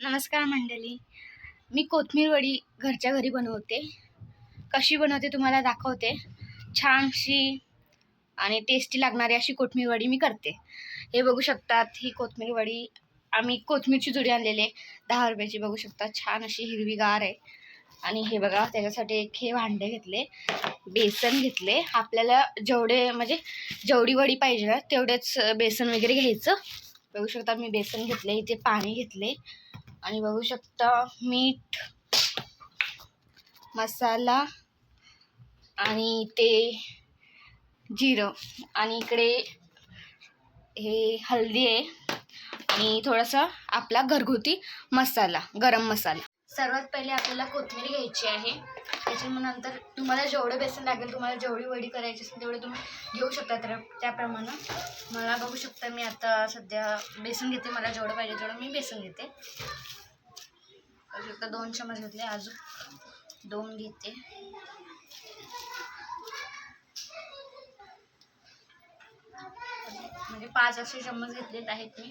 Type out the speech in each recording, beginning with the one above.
नमस्कार मंडळी. मी कोथमीर वडी घरच्या घरी बनवते. कशी बनवते तुम्हाला दाखवते. छानशी आणि टेस्टी लागणारी अशी कोथमीर वडी मी करते. हे बघू शकतात ही कोथमीर वडी आम्ही कोथमीरची जुडी आणलेली आहे. दहा रुपयाची बघू शकता. छान अशी हिरवीगार आहे. आणि हे बघा त्याच्यासाठी एक हे भांडे घेतले बेसन घेतले. आपल्याला जेवढे म्हणजे जेवढी वडी पाहिजे ना तेवढेच बेसन वगैरे घ्यायचं. बघू शकता मी बेसन घेतले इथे पाणी घेतले. आणि बघू शकता मीठ मसाला आणि ते जिरं. आणि इकडे हे हल्दी आहे आणि थोडासा आपला घरगुती मसाला गरम मसाला. सर्वात पहिले आपल्याला कोथिंबीर घ्यायची आहे. त्याच्यानंतर तुम्हाला जेवढं बेसन लागेल तुम्हाला जेवढी वडी करायची असेल तेवढे तुम्ही घेऊ शकता. तर त्याप्रमाणे मला बघू शकता मी आता सध्या बेसन घेते मला जेवढं पाहिजे तेवढं मी बेसन घेते. बघू शकता दोन चमच घेतले अजून दोन घेते. म्हणजे पाच असे चम्मच घेतलेत आहेत मी.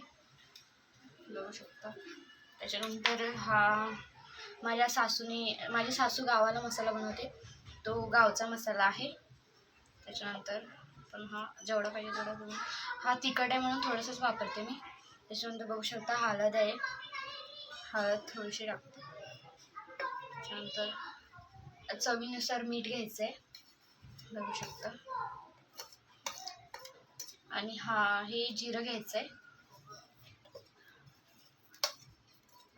बघू शकता. त्याच्यानंतर हा माझ्या सासूने माझी सासू गावाला मसाला बनवते. तो गावचा मसाला आहे. त्याच्यानंतर पण हा जेवढा पाहिजे तेवढा करून हा तिखट आहे म्हणून थोडंसंच वापरते मी. त्याच्यानंतर बघू शकता हळद आहे. हळद थोडीशी टाकते. त्याच्यानंतर चवीनुसार मीठ घ्यायचं आहे बघू शकता. आणि हा हे जिरं घ्यायचं आहे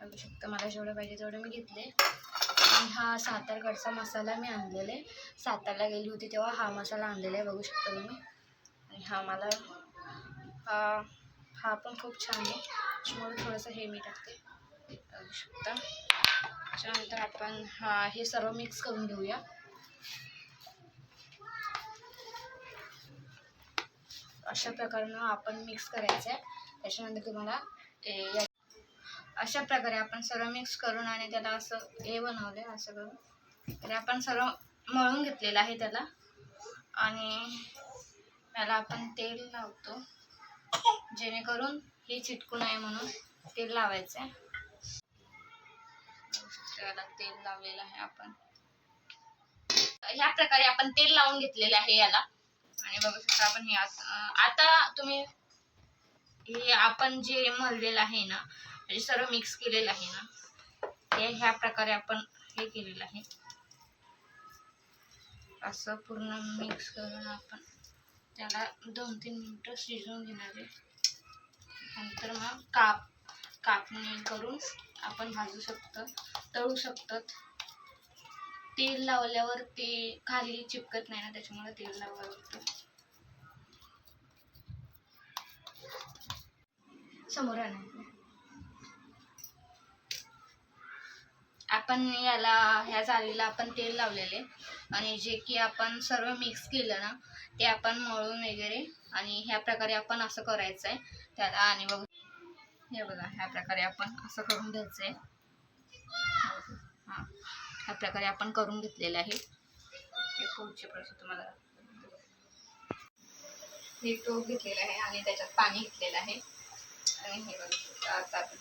बघू शकता मला जेवढं पाहिजे तेवढं मी घेतले आणि हा सातारकडचा मसाला मी आणलेला आहे. सातारला गेली होती तेव्हा हा मसाला आणलेला आहे बघू शकता तुम्ही. आणि हा मला हा हा पण खूप छान आहे. त्याच्यामुळे थोडंसं हे मी टाकते. बघू शकता. त्याच्यानंतर आपण हा हे सर्व मिक्स करून घेऊया. अशा प्रकारनं आपण मिक्स करायचं आहे त्याच्यानंतर तुम्हाला ए, या अशा प्रकारे आपण सर्व मिक्स करून आणि त्याला असं हे बनवलं आहे असं करून. तर आपण सर्व मळून घेतलेलं आहे त्याला. आणि त्याला आपण तेल लावतो. जेणेकरून हे चिटकू नये म्हणून तेल लावायचं आहे त्याला तेल लावलेलं आहे आपण. ह्या प्रकारे आपण तेल लावून घेतलेलं आहे याला. आणि बघू शकता आपण हे आता तुम्ही हे आपण जे मळलेलं आहे ना म्हणजे सर्व मिक्स केलेलं आहे ना ते ह्या प्रकारे आपण हे केलेलं आहे. असं पूर्ण मिक्स करून आपण त्याला दोन तीन मिनटं शिजवून घेणार आहे. नंतर मग काप कापणी करून आपण भाजू शकतो तळू शकतात तेल लावल्यावर ते खाली चिपकत नाही ना त्याच्यामुळे तेल लावावं लागतं. समोर आणायचं. आपण याला ह्या जाळीला आपण तेल लावलेले. आणि जे की आपण सर्व मिक्स केलं ना ते आपण मळून वगैरे आणि ह्या प्रकारे आपण असं करायचं आहे त्याला आणि बघ. हे बघा ह्या प्रकारे आपण असं करून घ्यायचं आहे हां ह्या प्रकारे आपण करून घेतलेलं आहे. हे पुढचे प्रश्न तुम्हाला हे घेतलेलं आहे आणि त्याच्यात पाणी घेतलेलं आहे. आणि हे बघा आता आपण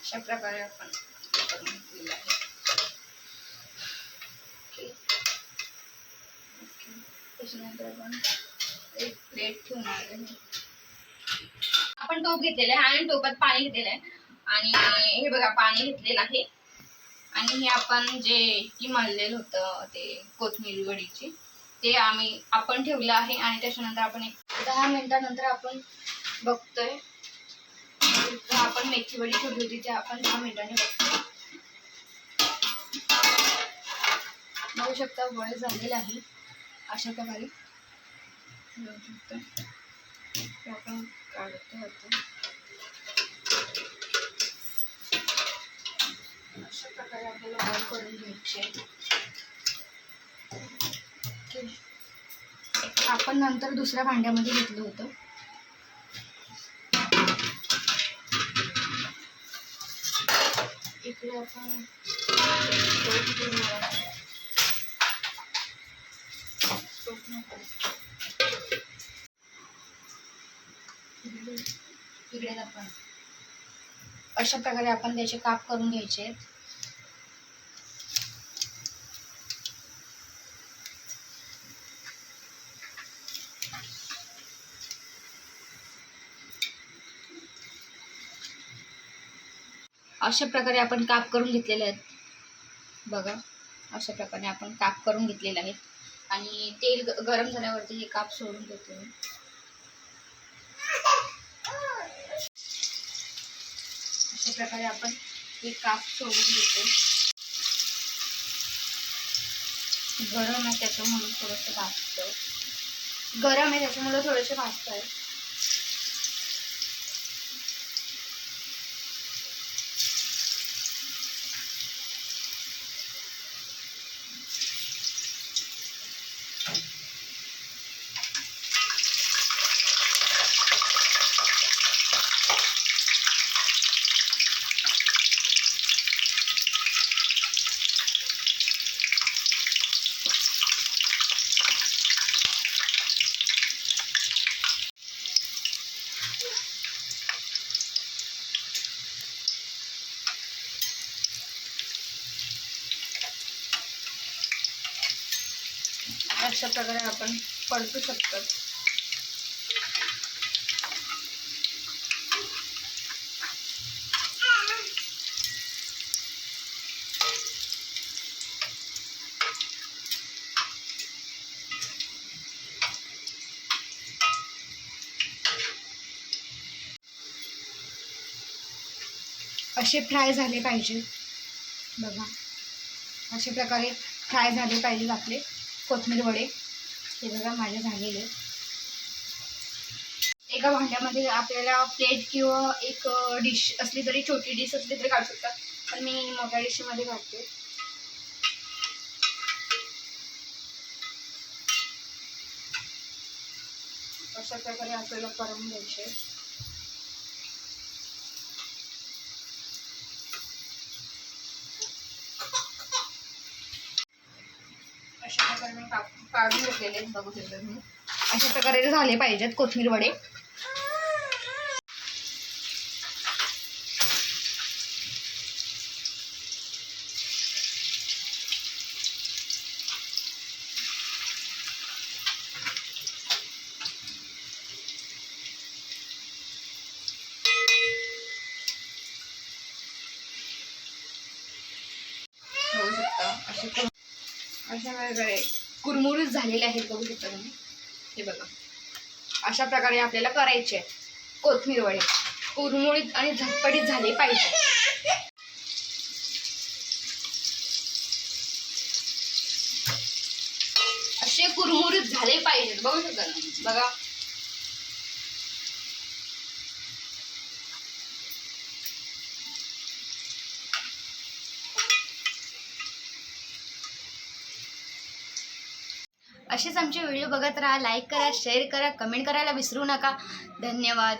अशा प्रकारे आपण करून घेतलेलं आहे त्याच्यानंतर आपण एक प्लेट ठेवणार आहे आपण टोप घेतलेला आहे. आणि टोपात पाणी घेतलेलं आहे. आणि हे बघा पाणी घेतलेलं आहे. आणि हे आपण जे की मानलेलं होतं ते कोथमिरी वडीची ते आम्ही आपण ठेवलं आहे आणि त्याच्यानंतर आपण एक दहा मिनिटानंतर आपण बघतोय. आपण मेथी वडी ठेवली होती ते आपण दहा मिनिटांनी बघतोय. बघू शकता वळ झालेला आहे अशा प्रकारे. बघू शकता. आपण काढतो आता अशा प्रकारे आपल्याला वळ करून घ्यायची आहे ओके. आपण नंतर दुसऱ्या भांड्यामध्ये घेतलं होतं इकडे आपण इकडे आपण अशा प्रकारे आपण त्याचे काप करून घ्यायचे आहेत. अशा प्रकारे आपण काप करून घेतलेले आहेत. बघा अशा प्रकारे आपण काप करून घेतलेले आहेत. आणि तेल ग- गरम झाल्यावरती हे काप सोडून घेतो मी. अशा प्रकारे आपण हे काप सोडून घेतो गरम आहे त्याच्यामुळे थोडंसं भाजतं गरम आहे त्याच्यामुळे थोडेसे भाजत आहे अशा प्रकारे आपण परतू शकतो. असे फ्राय झाले पाहिजे. बघा. अशा प्रकारे फ्राय झाले पाहिजेत आपले. कोथमीर वडे. हे बघा माझे झालेले. एका भांड्यामध्ये आपल्याला प्लेट किंवा एक डिश असली तरी छोटी डिश असली तरी काढू शकतात पण मी मोठ्या डिशमध्ये काढते अशा प्रकारे आपल्याला करून घ्यायचे अशा प्रकारे मी काप- केले बघू शकता तुम्ही. अशा प्रकारे झाले पाहिजेत कोथिंबीर वडे. बघू शकता अशा प्रकारे कुरमुरीत झालेले आहेत बघू शकता तुम्ही. हे बघा. अशा प्रकारे आपल्याला करायचे आहे कोथमीर वडे. कुरमुळीत आणि झटपटीत झाले पाहिजे. असे कुरमुरीत झाले पाहिजेत. बघू शकता ना बघा. असेच आमचे व्हिडिओ बघत राहा लाईक करा शेअर करा कमेंट करायला विसरू नका. धन्यवाद.